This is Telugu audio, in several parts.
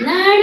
ನಡ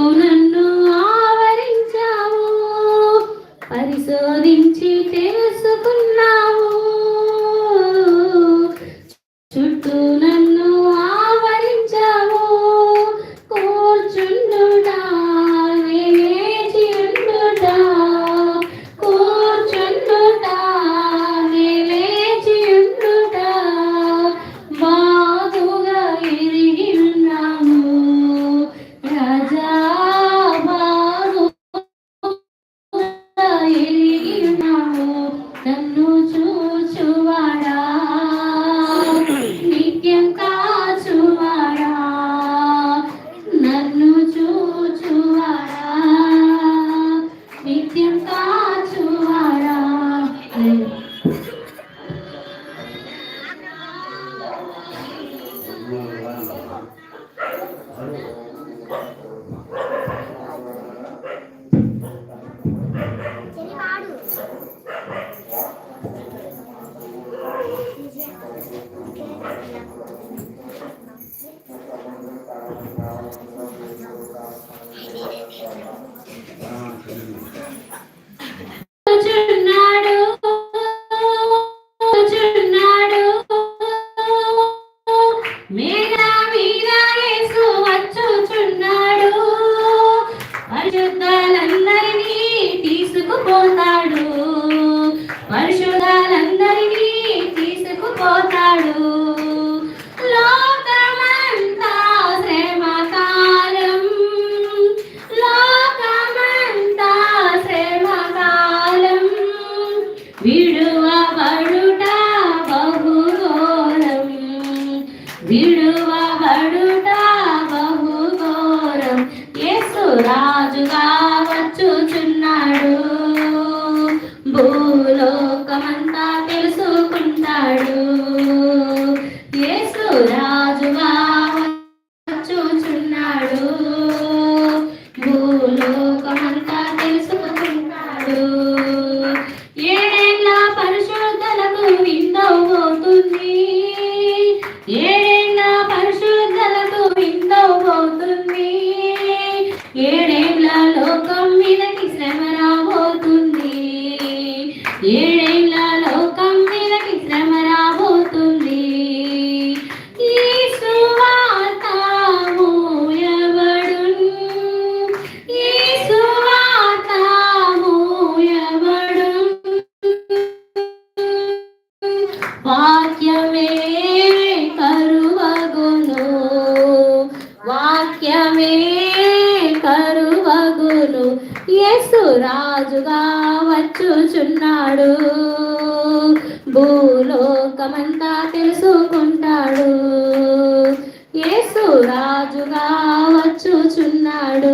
Conan 나누가 చూచున్నాడు.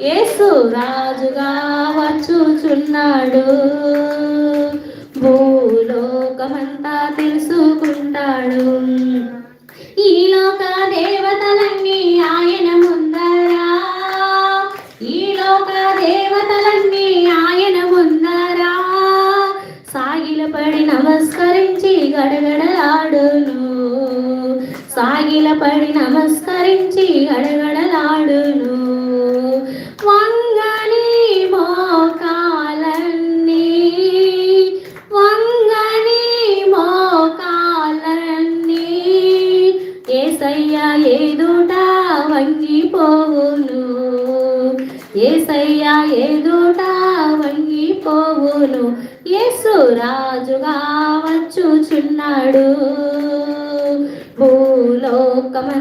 యేసు రాజుగా వచ్చుచున్నాడు. భూలోకమంతా తెలుసుకుంటాడు. ఈ లోక దేవతలన్నీ ఆయన ముందరా. ఈ లోక దేవతలన్నీ ఆయన ముందరా. సాగిలపడి నమస్కరించి గడగడలాడును. సాగిలపడి నమస్కరించి గడగడలాడును.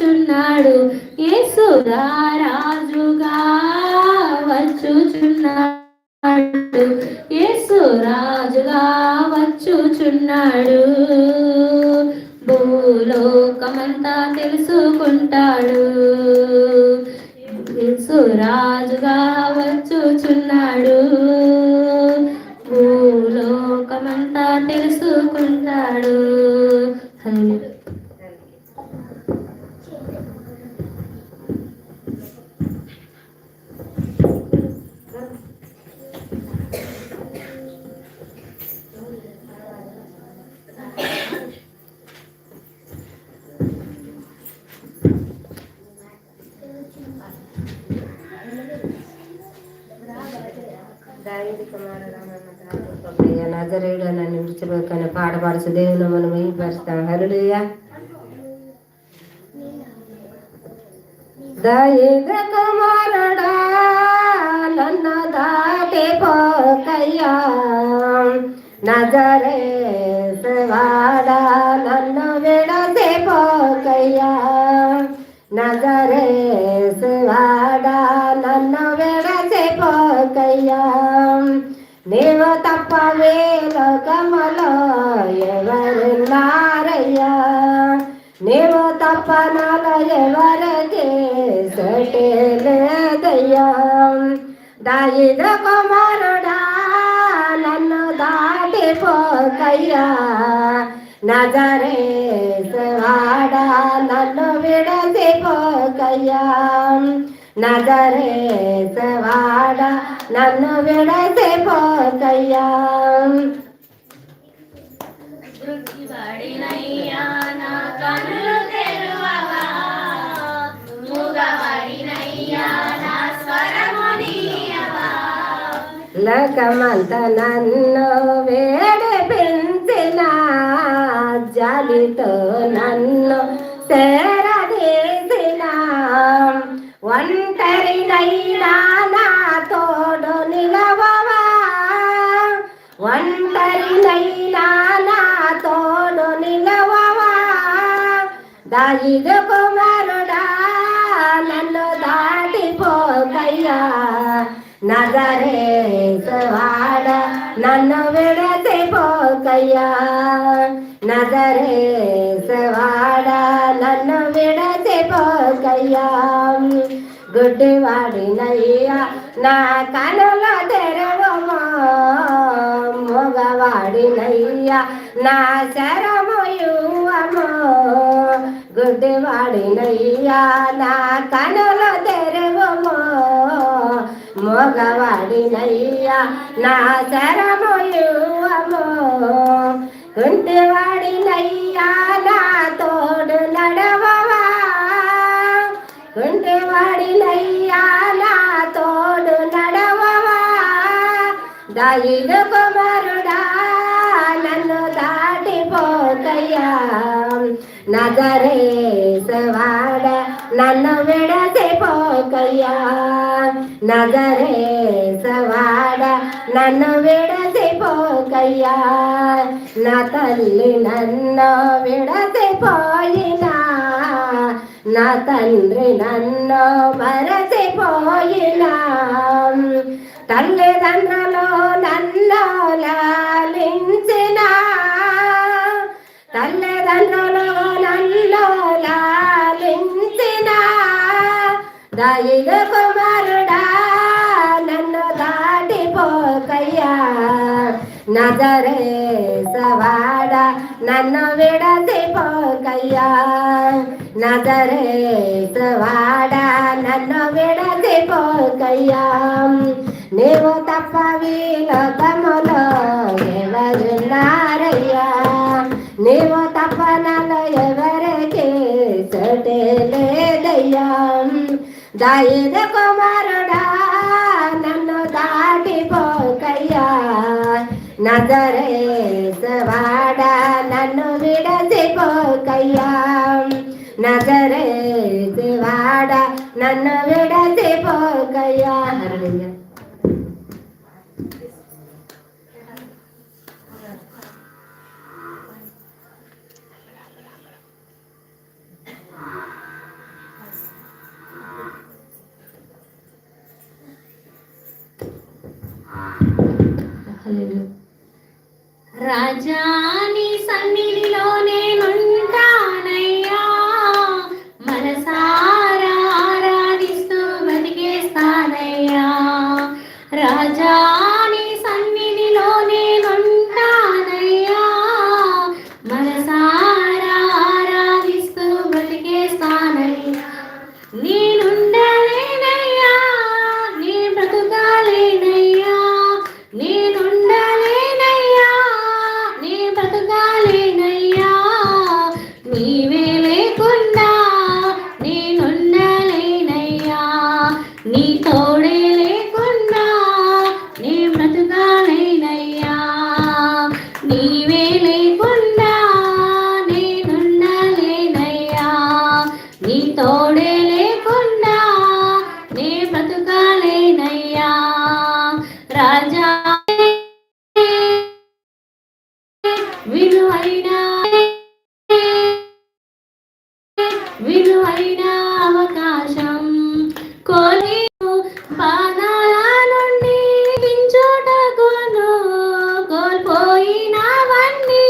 వచ్చుచున్నాడు యేసుగా రాజుగా వచ్చుచున్నాడు. యేసు రాజుగా వచ్చుచున్నాడు. భూలోకమంతా తెలుసుకుంటాడు. యేసు రాజుగా వచ్చుచున్నాడు. భూలోకమంతా తెలుసుకుంటాడు. హల్లెలూయా. విడిచిపోకని మనం మహిపరుస్తాం హరుడుయా దయద కుమారుడా నన్ను దాటి పోకయ్యా నజరేసవాడా నన్ను విడతే పోకయ్యా నజరేసవాడా నన్ను విడతే పోకయ్యా నీవు తప్ప వేలో కమలో నీవు తప్ప నాలో ఎవరికి సటే లేదయ్యా దాయిద కుమారుడా నన్ను దాటిపోకయ్యా. నజరేసవాడా నన్ను విడసిపోకయ్యా. నజరేసవాడా నన్ను విడసిపోకయ్యా. మృత్యుబడినయ్యా నా కనులు లకమంత నన్ను వేడిపించిన జాలితో నన్ను సేరదీసిన ఒంటరినైనా నా తోడు నిలవవా? ఒంటరినైనా నా తోడు నిలవవా? దాయిదు కుమారుడా నన్ను దాటిపోకయ్యా. నజరేసవాడ నన్ను విడసిపోకయ్యా నజరేసవాడ నన్ను విడసిపోకయ్యా గుడ్డివాడినయ్యా నా కనుల తెరవమా. మగవాడినయ్యా నా శరము యువమో గుడ్డివాడినయ్యా నా కనుల తెర మగవాడినయ్యా నా శరము యువమో కుంటివాడినయ్యా నా తోడు నడవవా. కుంటివాడినయ్యా నా తోడు నడవవా. దాయిదు కుమారుడా నన్ను దాటిపోకయ్యా. నగరేసవాడ నన్ను విడసిపోకయ్యా. నగరే సవాడ నన్ను విడసిపోకయ్యా. నా తల్లి నన్ను విడసిపోయినా. నా తండ్రి నన్ను మరచిపోయినా. తల్లిదండ్రులు నన్ను లాలించిన. తల్లిదండ్రులు నన్ను లాలించిన. దైవ కుమారుడా నన్ను దాటిపోకయ్యా. నజరే సవాడ నన్ను విడసిపోకయ్యా నజరే సవాడ నన్ను విడసిపోకయ్యా నీవు తప్ప వీలోకములో ఎవరున్నారయ్యా? నీవు తప్ప నన్ను ఎవరికి చోటే లేదయ్యా. దాయిద కుమారుడా నన్ను దాటిపోకయ్యా. నజరేసవాడ నన్ను విడసిపోకయ్యా నజరేసవాడ నన్ను విడసిపోకయ్యా విలువైన అవకాశం. కోలేను బాణాల నుండి పించుటకును కోల్పోయినవన్నీ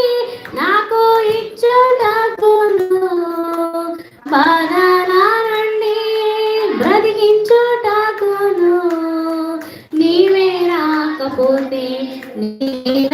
నాకు ఇచ్చుటకును. బాణాల నుండి బ్రతికించుటకును. నీవే రాకపోతే నీ